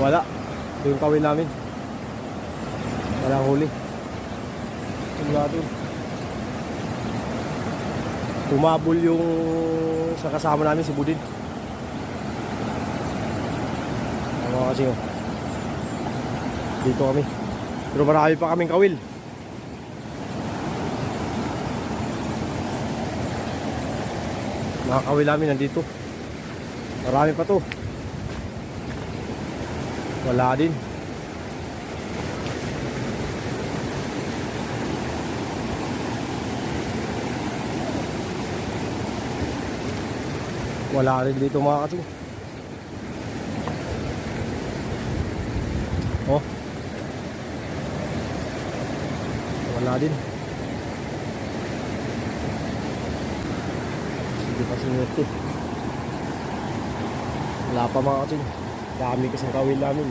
Wala. Ito yung kawin namin. Walang huli. Wala doon. Tumabol yung sa kasama namin si Budin. Mga kasi oh. Dito kami. Pero marami pa kaming kawil. Mga kawil namin nandito. Marami pa to. Wala din. Wala rin dito mga kasi. Oh. Wala din. Hindi pa sinuti. Wala pa mga kasi. Dami kasing kawil namin.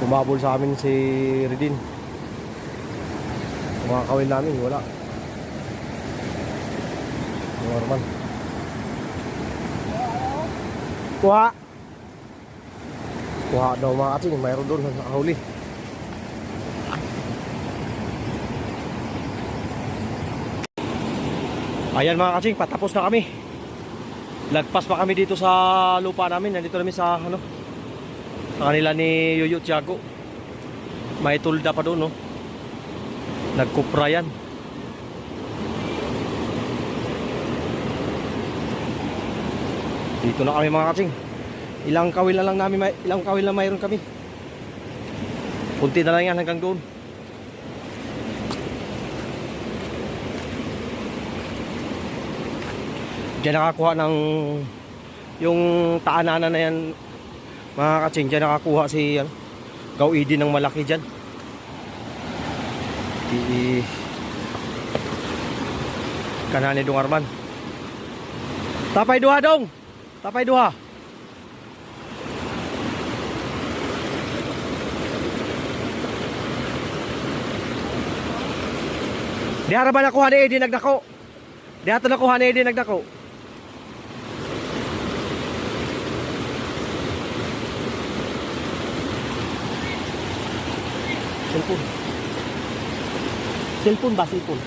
Tumabol sa amin si Redin. Mga kawil namin, wala. Normal. Kuha. Kuha daw mga katsing. Mayroon doon sa nakahuli. Ayan mga katsing, patapos na kami. Lagpas pa kami dito sa lupa namin. Nandito namin sa ano, sa kanila ni Yoyo Tiago. May tulda pa doon, no? Nagkupra yan. Dito na kami mga katsing. Ilang kawil na lang namin, may, ilang kawil na mayroon kami. Kunti na lang yan hanggang doon. Diyan nakakuha ng yung taananan na yan mga katsing. Diyan nakakuha si ano, Gawidi ng malaki dyan. I, kanani dong Arman. Tapay duha dong. Tapay duha. Di ara ba nakuha ni Eddie nagdako? Di ato nakuha ni Eddie nagdako. Cellphone. Cellphone ba? Cellphone.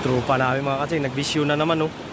Tropa namin mga kasi, nagbisyo na naman oh.